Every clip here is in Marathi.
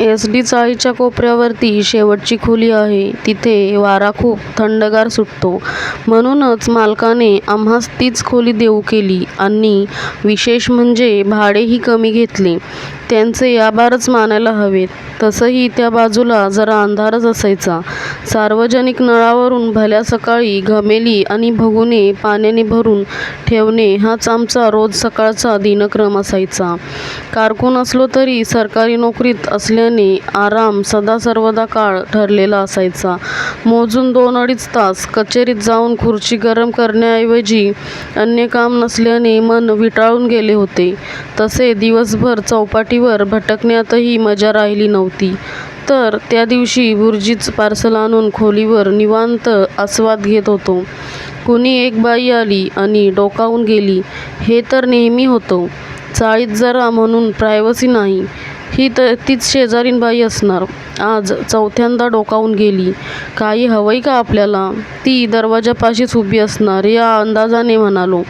एस डी चाळीच्या कोपऱ्यावरती शेवटची खोली आहे. तिथे वारा खूप थंडगार सुटतो. म्हणूनच मालकाने आम्हास तीच खोली देऊ केली आणि विशेष म्हणजे भाडेही कमी घेतले. त्यांचे आभारच मानायला हवेत. तसंही त्या बाजूला जरा अंधारच असायचा. सार्वजनिक नळावरून भल्या सकाळी घमेली आणि भगुने पाण्याने भरून ठेवणे हाच आमचा रोज सकाळचा दिनक्रम असायचा. कारकून असलो तरी सरकारी नोकरीत असल्याने आराम सदासर्वदा काळ ठरलेला असायचा. मोजून दोन-अडीच तास कचेरीत जाऊन खुर्ची गरम करण्याऐवजी अन्य काम नसल्याने मन विटाळून गेले होते. तसे दिवसभर चौपाटीवर भटकण्यातही मजा राहिली नव्हती. तर त्या दिवशी बुर्जीच पार्सल आणून खोलीवर निवांत आस्वाद घेत होतो. कुणी एक बाई आली आणि डोकावून गेली हे तर नेहमी होतं. चाळीत जरा म्हणून प्रायव्हसी नाही. ही तीच शेजारीण बाई असणार. आज चौथ्यांदा डोकावून गेली. काही हवंय का आपल्याला? ती दरवाजापाशीच उभी असणार या अंदाजाने म्हणालो.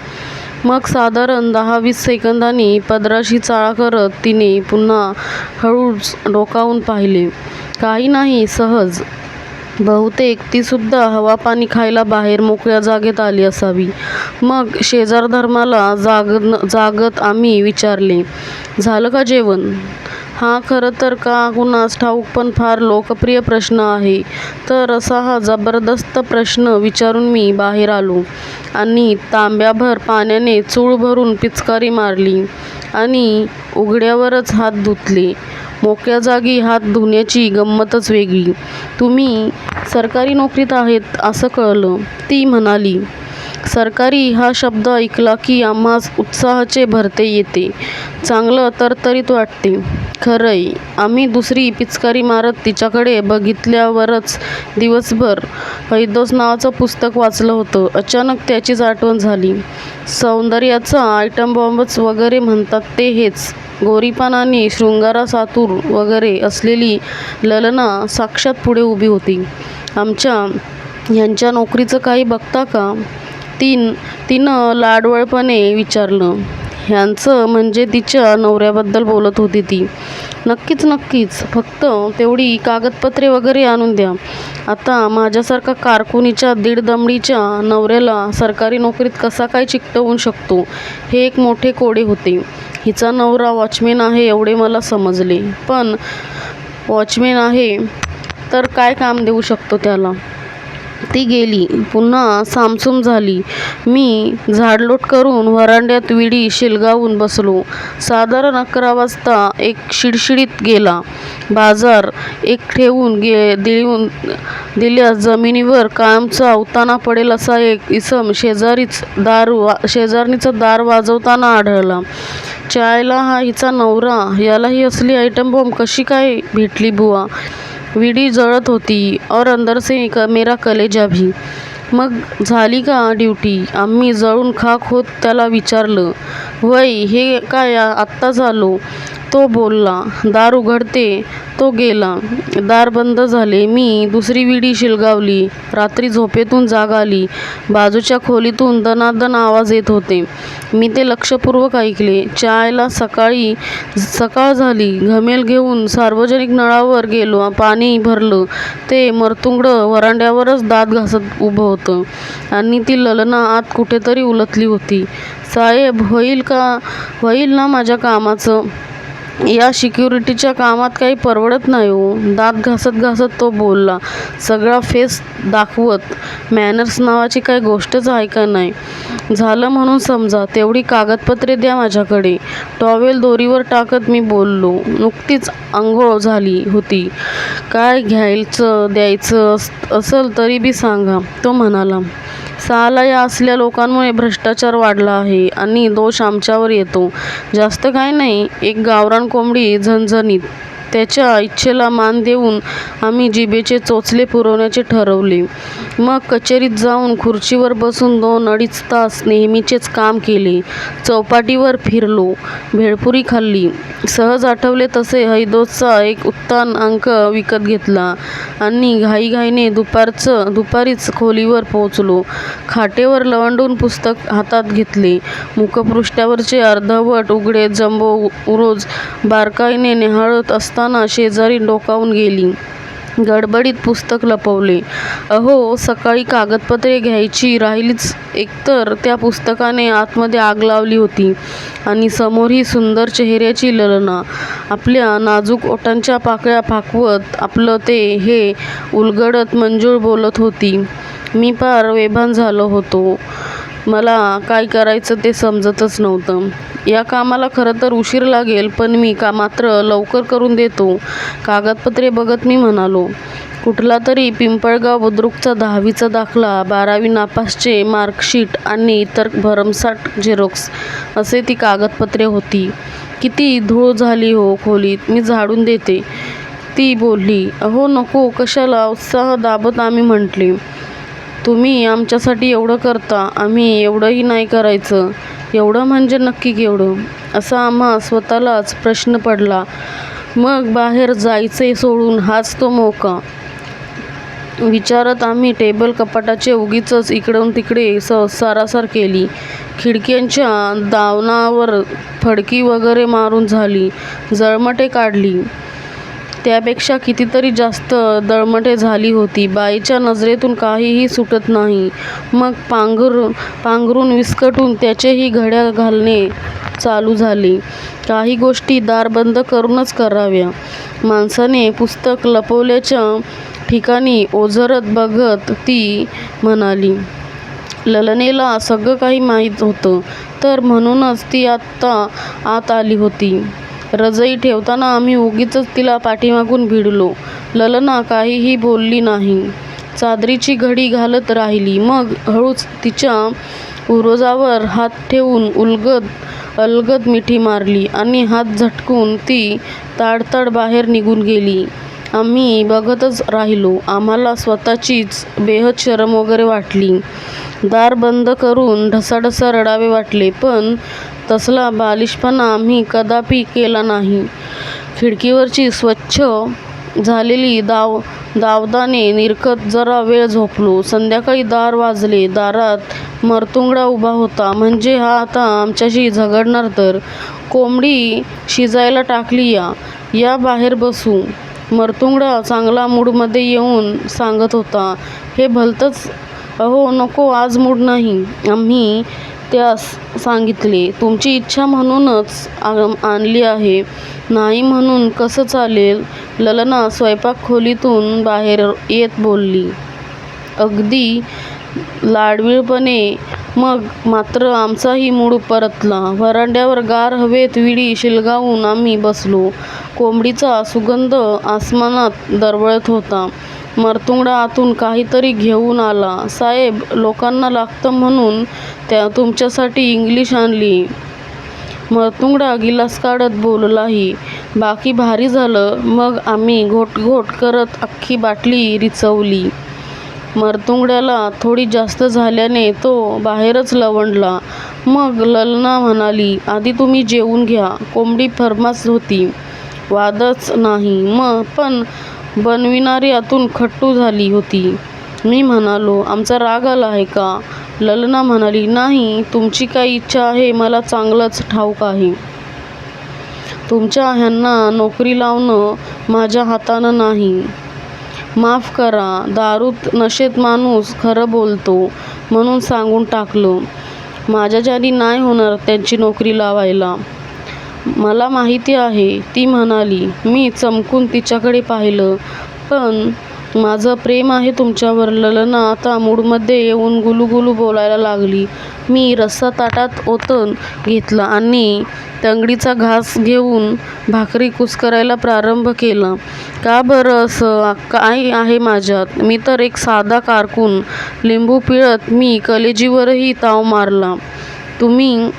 मग साधारण दहा-वीस सेकंदांनी पदराशी चाळा करत तिने पुन्हा हळूच डोकावून पाहिले. काही नाही, सहज. बहुतेक तीसुद्धा हवा-पाणी खायला बाहेर मोकळ्या जागेत आली असावी. मग शेजारधर्माला जागत आम्ही विचारले, झालं का जेवण? हा खरं तर का कुणास ठाऊक पण फार लोकप्रिय प्रश्न आहे. तर असा हा जबरदस्त प्रश्न विचारून मी बाहेर आलो आणि तांब्याभर पाण्याने चूळ भरून पिचकारी मारली आणि उघड्यावरच हात धुतले. मोक्या जागी हात धुण्याची गंमतच वेगळी. तुम्ही सरकारी नोकरीत आहेत असं कळलं. ती म्हणाली. सरकारी हा शब्द ऐकला की आम्हास उत्साहाचे भरते येते. चांगलं तरतरीत वाटते. खरंय. आम्ही दुसरी पिचकारी मारत तिच्याकडे बघितल्यावरच दिवसभर हैदोस नावाचं पुस्तक वाचलं होतं अचानक त्याचीच आठवण झाली. सौंदर्याचा आयटमबॉम्बच वगैरे म्हणतात ते हेच. गोरीपान आणि शृंगाराचातुर वगैरे असलेली ललना साक्षात पुढे उभी होती. आमच्या ह्यांच्या नोकरीचं काही बघता का? तिनं लाडवळपणे विचारलं. ह्यांचं म्हणजे तिच्या नवऱ्याबद्दल बोलत होती ती. नक्कीच नक्कीच. फक्त तेवढी कागदपत्रे वगैरे आणून द्या. आता माझ्यासारखा कारकुनीच्या दीडदमडीच्या नवऱ्याला सरकारी नोकरीत कसा काय चिकटवून शकतो हे एक मोठे कोडे होते. हिचा नवरा वॉचमन आहे एवढे मला समजले. पण वॉचमन आहे तर काय काम देऊ शकतो त्याला? ती गेली. पुन्हा सामसूम झाली. मी झाडलोट करून व्हरांड्यात विडी शिलगावून बसलो. साधारण अकरा वाजता एक शिडशिडीत गेला. बाजार एक ठेवून दिल्यास जमिनीवर कायमचा उताना पडेल असा एक इसम शेजारणीचं दार वाजवताना आढळला. चायला हा हिचा नवरा. यालाही असली आयटम बॉम्ब कशी काय भेटली बुवा? विडी जळत होती और अंदर से मेरा कलेजा भी. मग झाली का ड्युटी? आम्ही जळून खाक होत त्याला विचारलं. व्हय हे काय आत्ताच आलो. तो बोलला. दार उघडते. तो गेला. दार बंद झाले. मी दुसरी विडी शिलगावली. रात्री झोपेतून जाग आली. बाजूच्या खोलीतून दणादण आवाज येत होते. मी ते लक्षपूर्वक ऐकले. चायला सकाळी सकाळ झाली. घमेल घेऊन सार्वजनिक नळावर गेलो. पाणी भरलं. ते मरतुंगडं व्हरांड्यावरच दात घासत उभं होतं आणि ती ललना आत कुठेतरी उलटली होती. साहेब, होईल का होईल ना माझ्या कामाचं? या सिक्युरिटीच्या कामात काही परवडत नाही ओ. दात घासत घासत तो बोलला. सगळा फेस दाखवत. मॅनर्स नावाची काही गोष्टच आहे का नाही? झालं म्हणून समजा. तेवढी कागदपत्रे द्या माझ्याकडे. टॉवेल दोरीवर टाकत मी बोललो. नुकतीच आंघोळ झाली होती. काय घ्यायचं द्यायचं असलं तरीबी सांगा. तो म्हणाला. साला या असल्या लोकांमुळे भ्रष्टाचार वाढला आहे आणि दोष आमच्यावर येतो. जास्त काही नाही. एक गावरान कोंबडी झणझणीत. त्याच्या इच्छेला मान देऊन आम्ही जिभेचे चोचले पुरवण्याचे ठरवले. मग कचेरीत जाऊन खुर्चीवर बसून दोन-अडीच तास नेहमीचेच काम केले. चौपाटीवर फिरलो. भेळपुरी खाल्ली. सहज आठवले तसे हैदोसचा एक उत्तान अंक विकत घेतला आणि घाईघाईने दुपारीच खोलीवर पोचलो. खाटेवर लवंडून पुस्तक हातात घेतले. मुखपृष्ठावरचे अर्धवट उघडे जंबो रोज बारकाईने न्याहाळत असताना असताना शेजारी डोकावून गेली. गडबडीत पुस्तक लपवले. अहो सकाळी कागदपत्रे घ्यायची राहिलीच. एकतर त्या पुस्तकाने आतमध्ये आग लावली होती आणि समोर ही सुंदर चेहऱ्याची ललना. आपल्या नाजूक ओटांच्या पाकळ्या फाकवत आपलं ते हे उलगडत मंजूळ बोलत होती. मी फार वेभान झालो होतो. मला काय करायचं ते समजतच नव्हतं. या कामाला खरं तर उशीर लागेल पण मी का मात्र लवकर करून देतो. कागदपत्रे बघत मी म्हणालो कुठला तरी पिंपळगाव बुद्रुकचा दहावीचा दाखला बारावी नापासचे मार्कशीट आणि इतर भरमसाठ झेरॉक्स असे ती कागदपत्रे होती. किती धूळ झाली हो खोलीत मी झाडून देते. ती बोलली अहो नको कशाला? उत्साह दाबत आम्ही म्हटले. तुम्ही आमच्यासाठी एवढं करता आम्ही एवढंही नाही करायचं. एवढं म्हणजे नक्की केवढं? असा आम्हा स्वतःलाच प्रश्न पडला. मग बाहेर जायचे सोडून हाच तो मोका. विचारत आम्ही टेबल कपाटाचे उगीचच इकडून तिकडे स सारासार केली. खिडक्यांच्या दावणावर फडकी वगैरे मारून झाली. जळमटे काढली. त्यापेक्षा कितीतरी जास्त दळमटे झाली होती. बाईच्या नजरेतून काहीही सुटत नाही. मग पांघरू पांघरून विस्कटून त्याचेही घड्या घालणे चालू झाले. काही गोष्टी दार बंद करूनच कराव्या. माणसाने पुस्तक लपवल्याच्या ठिकाणी ओझरत बघत ती म्हणाली ललनेला सगळं काही माहीत होतं. तर म्हणूनच ती आत्ता आत आली होती. रजई ठेवताना आम्ही उगीचच तिला पाठीमागून भिडलो. ललना काहीही बोलली नाही. चादरीची घडी घालत राहिली. मग हळूच तिच्या उरोजावर हात ठेवून उलगत अलगद मिठी मारली आणि हात झटकून ती ताडताड बाहेर निघून गेली. आम्ही बघतच राहिलो. आम्हाला स्वतःचीच बेहद शरम वगैरे वाटली. दार बंद करून ढसाढसा रडावे वाटले पण तसला बालिशपणा आम्ही कदापि केला नाही. खिडकीवरची स्वच्छ झालेली दाव दावदाने निरखत जरा वेळ झोपलो. संध्याकाळी दार वाजले. दारात मरतुंगडा उभा होता. म्हणजे हा आता आमच्याशी झगडणार तर? कोंबडी शिजायला टाकली या. या बाहेर बसू. मरतुंगडा चांगला मूडमध्ये येऊन सांगत होता. हे भलतंच अहो नको आज मूड नाही. आम्ही त्यास सांगितले तुमची इच्छा म्हणूनच आ- आणली आहे. नाही म्हणून कसं चालेल? ललना स्वयंपाक खोलीतून बाहेर येत बोलली. अगदी लाडवीळपणे मग मात्र आमचाही मूड परतला. व्हरांड्यावर गार हवेत विडी शिलगावून आम्ही बसलो. कोंबडीचा सुगंध आसमानात दरवळत होता. मरतुंगडा आतून काहीतरी घेऊन आला. साहेब लोकांना लागतं म्हणून त्या तुमच्यासाठी इंग्लिश आणली. मरतुंगडा गिलास काढत बोललाही. बाकी भारी झालं मग आम्ही घोट घोट करत अख्खी बाटली रिचवली. मरतुंगड्याला थोडी जास्त झाल्याने तो बाहेरच लवंडला. मग ललना म्हणाली आधी तुम्ही जेवून घ्या. कोंबडी फरमास होती. वादच नाही. मग पण बनविणारी आतून खट्टू झाली होती. मी म्हणालो आमचा राग आला आहे का? ललना म्हणाली नाही तुमची काय इच्छा आहे मला चांगलंच ठाऊक आहे. तुमच्या ह्यांना नोकरी लावणं माझ्या हातानं नाही. माफ करा दारूत नशेत माणूस खरं बोलतो म्हणून सांगून टाकलं. माझ्याच्यानी नाही होणार त्यांची नोकरी लावायला. मला माहिती आहे ती म्हणाली मी चमकून तिच्याकडे पाहिलं. पण माझं प्रेम आहे तुमच्यावर. ललना आता मूडमध्ये येऊन गुलूगुलू बोलायला लागली. मी रस्सा ताटात ओतून घेतला आणि तंगडीचा घास घेऊन भाकरी कुस्करायला प्रारंभ केला. का बरं असं? काय आहे माझ्यात? मी तर एक साधा कारकून लिंबू पिळत मी कलेजीवरही ताव मारला. तुम्ही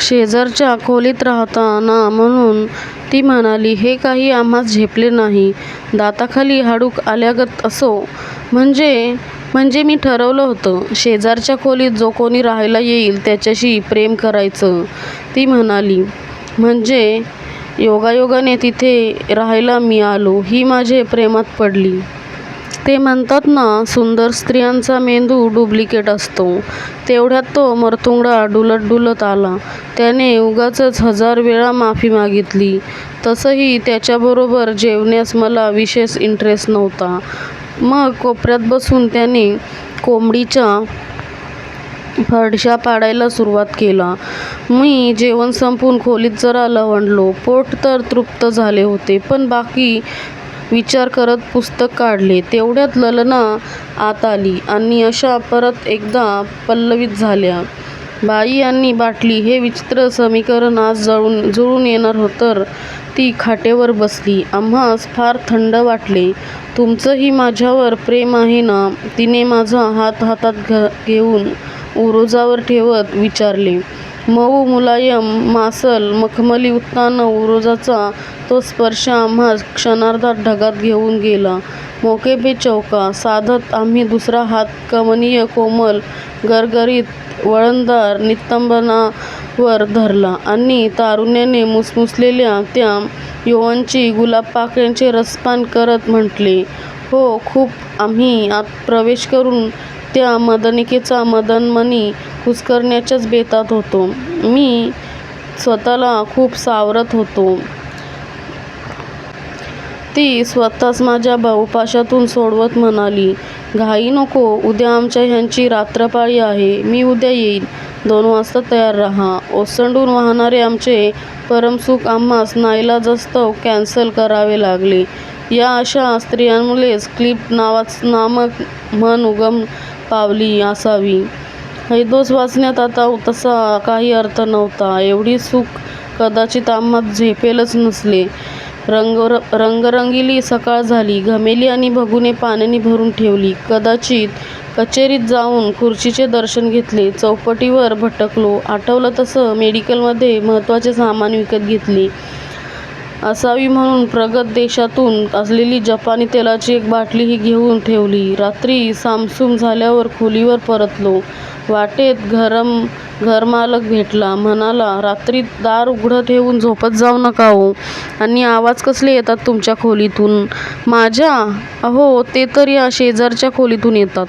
शेजारच्या खोलीत राहताना म्हणून ती म्हणाली हे काही आम्हास झेपले नाही. दाताखाली हाडूक आल्यागत असो. म्हणजे म्हणजे मी ठरवलं होतं शेजारच्या खोलीत जो कोणी राहायला येईल त्याच्याशी प्रेम करायचं. ती म्हणाली म्हणजे योगायोगाने तिथे राहायला मी आलो. ही माझे प्रेमात पडली. ते म्हणतात ना सुंदर स्त्रियांचा मेंदू डुप्लिकेट असतो. तेवढ्यात तो मरतुंगडा डुलत डुलत आला. त्याने उगाचच हजार वेळा माफी मागितली. तसंही त्याच्याबरोबर जेवण्यास मला विशेष इंटरेस्ट नव्हता. मग कोपऱ्यात बसून त्याने कोंबडीच्या फडशा पाडायला सुरुवात केला. मी जेवण संपून खोलीत जरा लवंडलो. पोट तर तृप्त झाले होते पण बाकी विचार करत पुस्तक काढले. तेवढ्यात ललना आत आली आणि अशा परत एकदा पल्लवित झाल्या. बाई आणि बाटली हे विचित्र समीकरण आज जळून जुळून येणार हो तर ती खाटेवर बसली. आम्हास फार थंड वाटले. तुमचंही माझ्यावर प्रेम आहे ना तिने माझा हात हातात घ घेऊन उरोजावर ठेवत विचारले. मऊ मुलायम मासल मखमली उत्तान उरोजाचा तो स्पर्श आम्हास क्षणार्धात ढगात घेऊन गेला. मोके पे चौका साधत आम्ही दुसरा हात कमनीय कोमल गरगरीत वळणदार नितंबनावर धरला आणि तारुण्याने मुसमुसलेल्या त्या यौवनाची गुलाबपाकळ्यांचे रसपान करत म्हटले हो खूप आम्ही आत प्रवेश करून त्या मदनिकेचा मदनमणी कुस्करण्याच्याच बेतात होतो. मी स्वतःला खूप सावरत होतो. ती स्वतःच माझ्या उपाशातून सोडवत म्हणाली घाई नको उद्या आमच्या ह्यांची रात्रपाळी आहे. मी उद्या येईन. दोन वाजता तयार राहा. ओसंडून वाहणारे आमचे परमसुख आम्हास नाईलाजस्तव कॅन्सल करावे लागले. या अशा स्त्रियांमुळेच क्लिप नावाच नामक म्हण उगम पावली असावी. हैदोस वाचण्यात आता तसा काही अर्थ नव्हता. एवढी सुख कदाचित आम्हास झेपेलच नसले. रंग रंगरंगिली सकाळ झाली. घमेली आणि भगुने पाण्याने भरून ठेवली. कदाचित कचेरीत जाऊन खुर्चीचे दर्शन घेतले. चौपटीवर भटकलो. आठवलं तसं मेडिकलमध्ये महत्त्वाचे सामान विकत घेतले. असावी म्हणून प्रगत देशातून असलेली जपानी तेलाची एक बाटलीही घेऊन ठेवली. रात्री सामसूम झाल्यावर खोलीवर परतलो. वाटेत गरम घरमालक भेटला. म्हणाला रात्री दार उघडं ठेवून झोपत जाऊ नका हो. आणि आवाज कसले येतात तुमच्या खोलीतून? माझ्या? अहो ते तर या शेजारच्या खोलीतून येतात.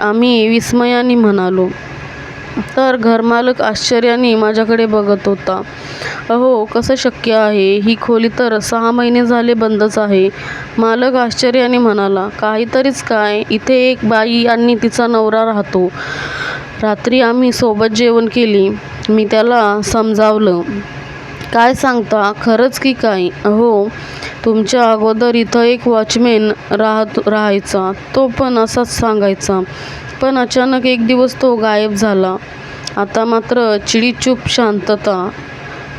आम्ही विस्मयाने म्हणालो. तर घरमालक आश्चर्याने माझ्याकडे बघत होता. अहो कसं शक्य आहे? ही खोली तर सहा महिने झाले बंदच आहे. मालक आश्चर्याने म्हणाला काहीतरीच काय? इथे एक बाई आणि तिचा नवरा राहतो. रात्री आम्ही सोबत जेवण केली. मी त्याला समजावलं काय सांगता? खरंच की काय? हो तुमच्या अगोदर इथं एक वॉचमॅन राहत राहायचा. तो पण असाच सांगायचा. पण अचानक एक दिवस तो गायब झाला. आता मात्र चिडीचूप शांतता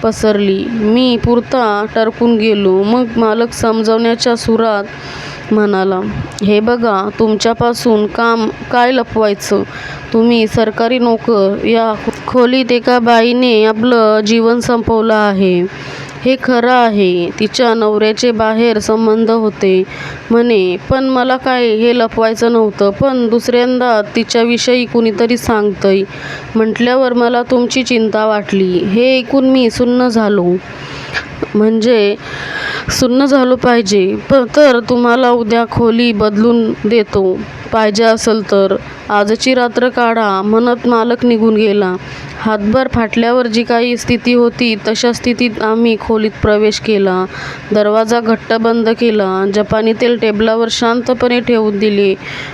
पसरली. मी पुरता टरकून गेलो. मग मालक समजवण्याच्या सुरात म्हणाला हे बघा तुमच्यापासून काम काय लपवायचं? तुम्ही सरकारी नोकर. या खोलीत एका बाईने आपलं जीवन संपवलं आहे. हे खरं आहे. तिच्या नवऱ्याचे बाहेर संबंध होते. म्हणे पण मला काय हे लपवायचं नव्हतं. पण दुसऱ्यांदा तिच्याविषयी कुणीतरी सांगतंय. म्हटल्यावर मला तुमची चिंता वाटली. हे ऐकून मी सुन्न झालो. म्हणजे सुन्न झालो पाहिजे. प तर तुम्हाला उद्या खोली बदलून देतो. पाहिजे असेल तर. आजची रात्र काढा. म्हणत मालक निघून गेला. हातभर फाटल्यावर जी काही स्थिती होती तशा स्थितीत आम्ही खोलीत प्रवेश केला. दरवाजा घट्ट बंद केला. जपानी तेल टेबलावर शांतपणे ठेवून दिले.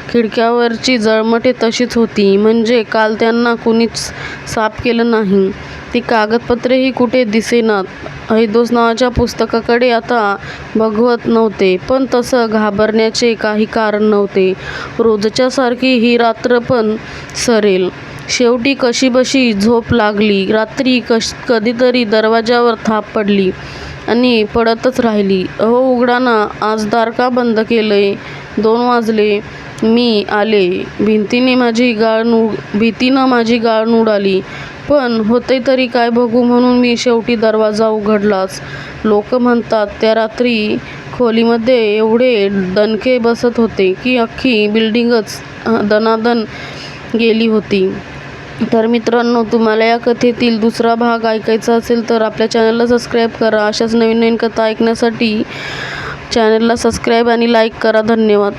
खिडक्यावरची जळमटे तशीच होती. म्हणजे काल त्यांना कुणीच साफ केलं नाही. ती कागदपत्रेही कुठे दिसेनात? हैदोस नावाच्या पुस्तकाकडे आता बघवत नव्हते. पण तसं घाबरण्याचे काही कारण नव्हते. रोजच्यासारखी ही रात्र पण सरेल. शेवटी कशीबशी झोप लागली. रात्री कश कधीतरी दरवाजावर थाप पडली आणि पडतच राहिली. अहो उघडा ना आज दार का बंद केलंय? दोन वाजले. मी आले. भिंतीने माझी गाळ नू भीतीनं माझी गाळ उडाली पण होते तरी काय बघू म्हणून मी शेवटी दरवाजा उघडलाच. लोक म्हणतात त्या रात्री खोलीमध्ये एवढे दणके बसत होते की अख्खी बिल्डिंगच दनादन गेली होती. तर मित्रांनो तुम्हाला या कथेतील दुसरा भाग ऐकायचा असेल तर आपल्या चॅनलला सबस्क्राईब करा. अशाच नवीन नवीन कथा ऐकण्यासाठी चॅनलला सबस्क्राईब आणि लाईक करा. धन्यवाद.